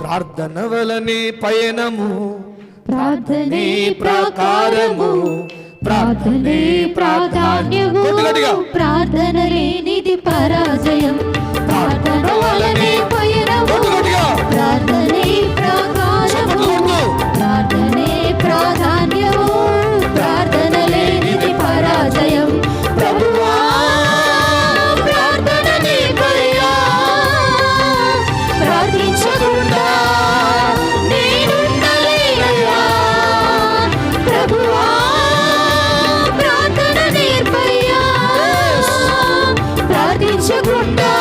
ప్రార్థన వలనే పయనము. ప్రార్థనే ప్రకారము. ప్రార్థనే ప్రాధాన్యము. ప్రార్థన లేనిది పరాజయం. ప్రార్థన వలనే పయనము ప్రార్థనే ప్రకారము. ప్రార్థనే ప్రాధాన్యము. ప్రార్థన లేనిది పరాజయం. ప్రభువా ప్రార్థన ప్రార్థించదు. Shukran.